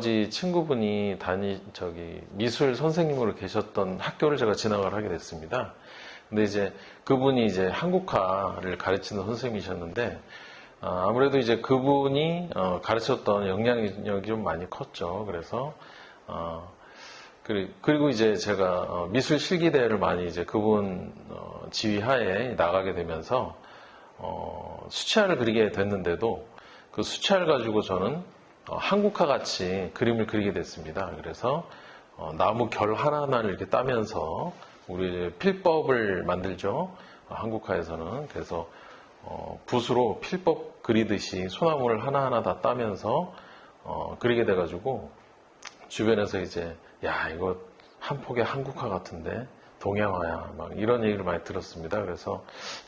친구분이 다니 저기 미술 선생님으로 계셨던 학교를 제가 진학을 하게 됐습니다. 근데 이제 그분이 이제 한국화를 가르치는 선생님이셨는데 아, 아무래도 이제 그분이 어, 가르쳤던 영향력이 좀 많이 컸죠. 그래서 어, 그리- 그리고 이제 제가 어, 미술 실기대회를 많이 이제 그분 어, 지휘하에 나가게 되면서 어, 수채화를 그리게 됐는데도 그 수채화를 가지고 저는 어, 한국화 같이 그림을 그리게 됐습니다. 그래서 어, 나무 결 하나하나를 이렇게 따면서 우리 필법을 만들죠. 어, 한국화에서는 그래서 어, 붓으로 필법 그리듯이 소나무를 하나하나 다 따면서 어, 그리게 돼가지고 주변에서 이제 야 이거 한 폭의 한국화 같은데 동양화야 막 이런 얘기를 많이 들었습니다. 그래서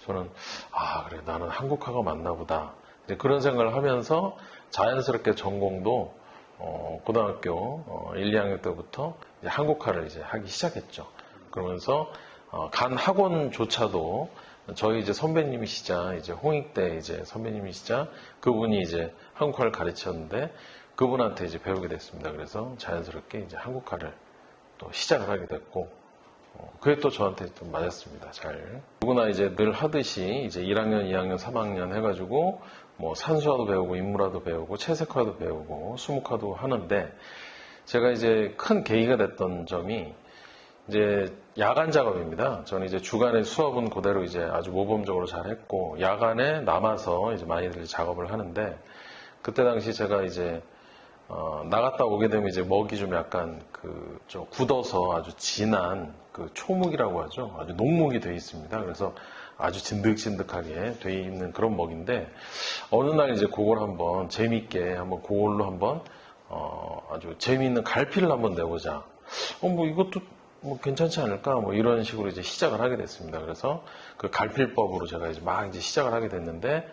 저는 아 그래 나는 한국화가 맞나 보다 그런 생각을 하면서 자연스럽게 전공도 어, 고등학교 어, 1, 2학년 때부터 이제 한국화를 이제 하기 시작했죠. 그러면서 어, 간 학원조차도 저희 이제 선배님이시자 이제 홍익대 이제 선배님이시자 그분이 이제 한국화를 가르쳤는데 그분한테 이제 배우게 됐습니다. 그래서 자연스럽게 이제 한국화를 또 시작을 하게 됐고 어, 그게 또 저한테 좀 맞았습니다. 잘 누구나 이제 늘 하듯이 이제 1학년, 2학년, 3학년 해가지고 뭐 산수화도 배우고 인물화도 배우고 채색화도 배우고 수묵화도 하는데 제가 이제 큰 계기가 됐던 점이 이제 야간 작업입니다. 저는 이제 주간에 수업은 그대로 이제 아주 모범적으로 잘 했고 야간에 남아서 이제 많이들 작업을 하는데 그때 당시 제가 이제 어, 나갔다 오게 되면 이제 먹이 좀 약간 그, 저 굳어서 아주 진한 그 초묵이라고 하죠. 아주 녹묵이 되어 있습니다. 그래서 아주 진득진득하게 되어 있는 그런 먹인데, 어느 날 이제 그걸 한번 재밌게 한번 그걸로 한번, 어, 아주 재미있는 갈피를 한번 내보자. 어, 뭐 이것도 뭐 괜찮지 않을까? 뭐 이런 식으로 이제 시작을 하게 됐습니다. 그래서 그 갈필법으로 제가 이제 막 이제 시작을 하게 됐는데,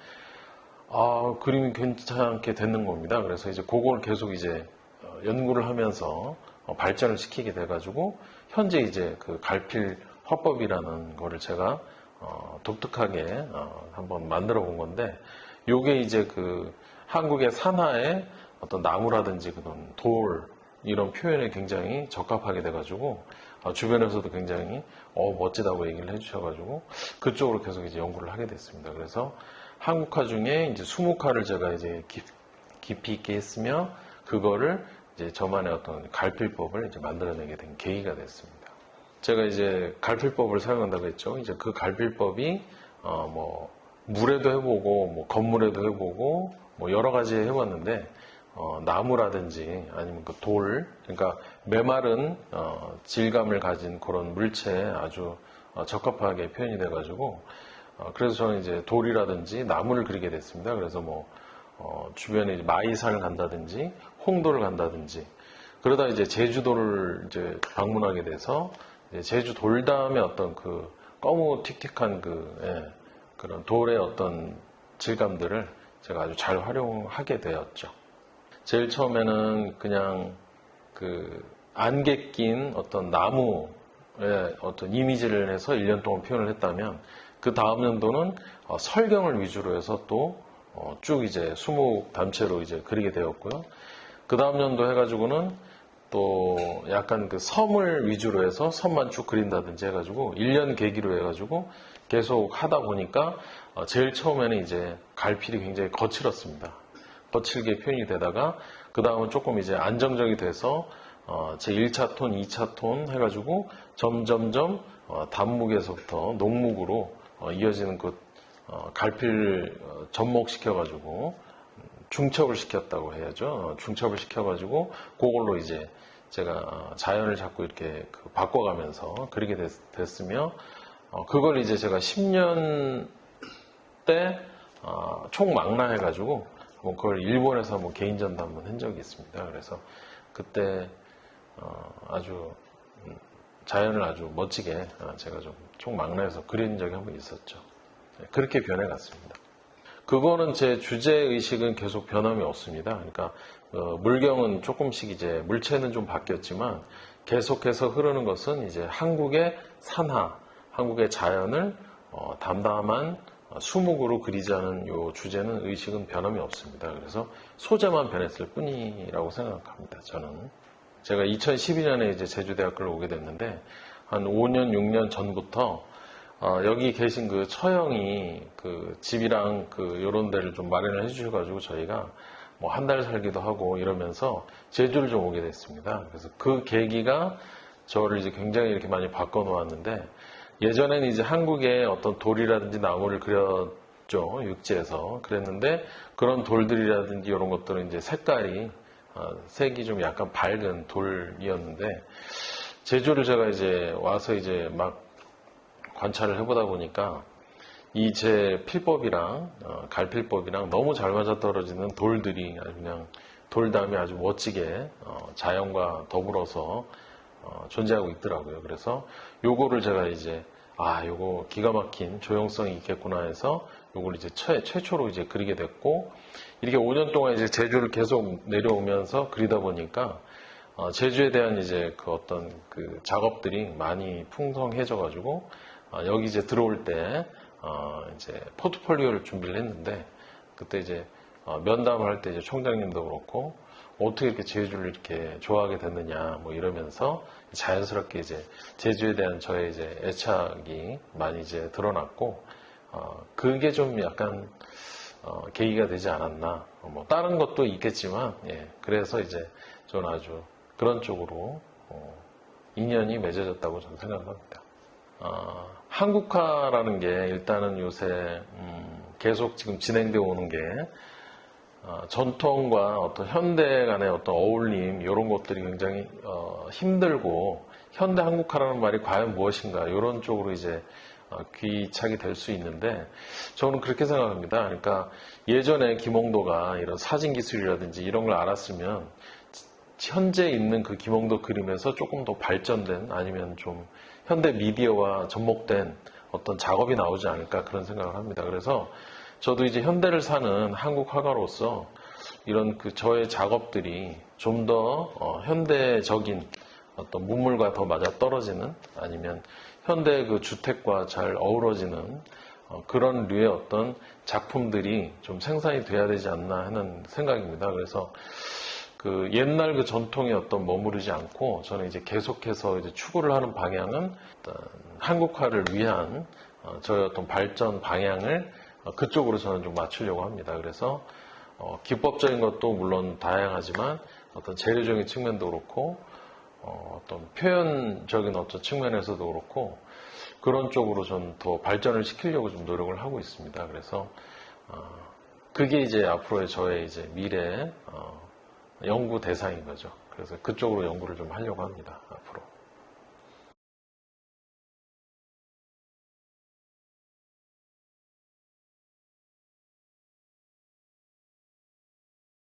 아, 그림이 괜찮게 되는 겁니다. 그래서 이제 그걸 계속 이제 어, 연구를 하면서 어, 발전을 시키게 돼가지고 현재 이제 그 갈필 화법이라는 거를 제가 어, 독특하게 어, 한번 만들어 본 건데 요게 이제 그 한국의 산하의 어떤 나무라든지 그런 돌 이런 표현에 굉장히 적합하게 돼가지고 어, 주변에서도 굉장히 어 멋지다고 얘기를 해주셔가지고 그쪽으로 계속 이제 연구를 하게 됐습니다. 그래서 한국화 중에 이제 수묵화를 제가 이제 깊, 깊이 있게 했으며 그거를 이제 저만의 어떤 갈필법을 이제 만들어내게 된 계기가 됐습니다. 제가 이제 갈필법을 사용한다고 했죠. 이제 그 갈필법이 어 뭐 물에도 해보고 뭐 건물에도 해보고 뭐 여러 가지 해봤는데 어, 나무라든지 아니면 그 돌, 그러니까 메마른 어, 질감을 가진 그런 물체에 아주 어, 적합하게 표현이 돼가지고 어, 그래서 저는 이제 돌이라든지 나무를 그리게 됐습니다. 그래서 뭐 어, 주변에 마이산을 간다든지 홍도를 간다든지 그러다 이제 제주도를 이제 방문하게 돼서 이제 제주 돌담의 어떤 그 꺼무틱틱한 그 예, 그런 돌의 어떤 질감들을 제가 아주 잘 활용하게 되었죠. 제일 처음에는 그냥 그 안개 낀 어떤 나무의 어떤 이미지를 해서 1년 동안 표현을 했다면 그 다음 연도는 어, 설경을 위주로 해서 또 쭉 이제 수목 단체로 이제 그리게 되었고요. 그 다음 연도 해가지고는 또 약간 그 섬을 위주로 해서 섬만 쭉 그린다든지 해가지고 1년 계기로 해가지고 계속 하다 보니까 어, 제일 처음에는 이제 갈필이 굉장히 거칠었습니다. 거칠게 표현이 되다가 그 다음은 조금 이제 안정적이 돼서 어, 제 1차 톤, 2차 톤 해가지고 점점점 어, 단묵에서부터 녹묵으로 어, 이어지는 그 어, 갈필을 어, 접목시켜가지고 중첩을 시켰다고 해야죠. 어, 중첩을 시켜가지고 그걸로 이제 제가 어, 자연을 자꾸 이렇게 그 바꿔가면서 그리게 됐, 됐으며 어, 그걸 이제 제가 10년 때 어, 총망라해가지고 뭐 그걸 일본에서 뭐 개인전도 한번 한 적이 있습니다. 그래서 그때 어, 아주 음, 자연을 아주 멋지게 어, 제가 좀 총망라해서 그린 적이 한번 있었죠. 네, 그렇게 변해갔습니다. 그거는 제 주제 의식은 계속 변함이 없습니다. 그러니까 어, 물경은 조금씩 이제 물체는 좀 바뀌었지만 계속해서 흐르는 것은 이제 한국의 산하, 한국의 자연을 어, 담담한 어, 수묵으로 그리자는 요 주제는 의식은 변함이 없습니다. 그래서 소재만 변했을 뿐이라고 생각합니다. 저는 제가 2012년에 이제 제주대학교를 오게 됐는데 한 5년 6년 전부터 어, 여기 계신 그 처형이 그 집이랑 그 요런 데를 좀 마련을 해주셔가지고 저희가 뭐 한 달 살기도 하고 이러면서 제주를 좀 오게 됐습니다. 그래서 그 계기가 저를 이제 굉장히 이렇게 많이 바꿔놓았는데 예전에는 이제 한국에 어떤 돌이라든지 나무를 그렸죠 육지에서 그랬는데 그런 돌들이라든지 이런 것들은 이제 색깔이 어, 색이 좀 약간 밝은 돌이었는데 제주를 제가 이제 와서 이제 막 관찰을 해보다 보니까 이 제 필법이랑 어, 갈필법이랑 너무 잘 맞아 떨어지는 돌들이 아주 그냥 돌담이 아주 멋지게 어, 자연과 더불어서 어, 존재하고 있더라고요. 그래서 요거를 제가 이제 아 요거 기가 막힌 조형성이 있겠구나 해서 요걸 이제 최, 최초로 이제 그리게 됐고 이렇게 5년 동안 이제 제주를 계속 내려오면서 그리다 보니까 어, 제주에 대한 이제 그 어떤 그 작업들이 많이 풍성해져 가지고 어, 여기 이제 들어올 때 어, 이제 포트폴리오를 준비를 했는데 그때 이제 어, 면담을 할 때 이제 총장님도 그렇고 어떻게 이렇게 제주를 이렇게 좋아하게 됐느냐 뭐 이러면서 자연스럽게 이제 제주에 대한 저의 이제 애착이 많이 이제 드러났고 어, 그게 좀 약간 어, 계기가 되지 않았나 어, 뭐 다른 것도 있겠지만 예, 그래서 이제 저는 아주 그런 쪽으로 어, 인연이 맺어졌다고 저는 생각합니다. 어, 한국화라는 게 일단은 요새 음, 계속 지금 진행되어 오는 게 어, 전통과 어떤 현대 간의 어떤 어울림 이런 것들이 굉장히 어, 힘들고 현대 한국화라는 말이 과연 무엇인가 이런 쪽으로 이제 어, 귀착이 될 수 있는데 저는 그렇게 생각합니다. 그러니까 예전에 김홍도가 이런 사진 기술이라든지 이런 걸 알았으면 현재 있는 그 김홍도 그림에서 조금 더 발전된 아니면 좀 현대 미디어와 접목된 어떤 작업이 나오지 않을까 그런 생각을 합니다. 그래서 저도 이제 현대를 사는 한국 화가로서 이런 그 저의 작업들이 좀더 현대적인 어떤 문물과 더 맞아 떨어지는 아니면 현대 그 주택과 잘 어우러지는 어, 그런 류의 어떤 작품들이 좀 생산이 돼야 되지 않나 하는 생각입니다. 그래서 그 옛날 그 전통에 어떤 머무르지 않고 저는 이제 계속해서 이제 추구를 하는 방향은 한국화를 위한 어, 저의 어떤 발전 방향을 어, 그쪽으로 저는 좀 맞추려고 합니다. 그래서 어, 기법적인 것도 물론 다양하지만 어떤 재료적인 측면도 그렇고 어, 떤 표현적인 어떤 측면에서도 그렇고 그런 쪽으로 좀 더 발전을 시키려고 좀 노력을 하고 있습니다. 그래서 어, 그게 이제 앞으로의 저의 이제 미래 어, 연구 대상인 거죠. 그래서 그쪽으로 연구를 좀 하려고 합니다. 앞으로.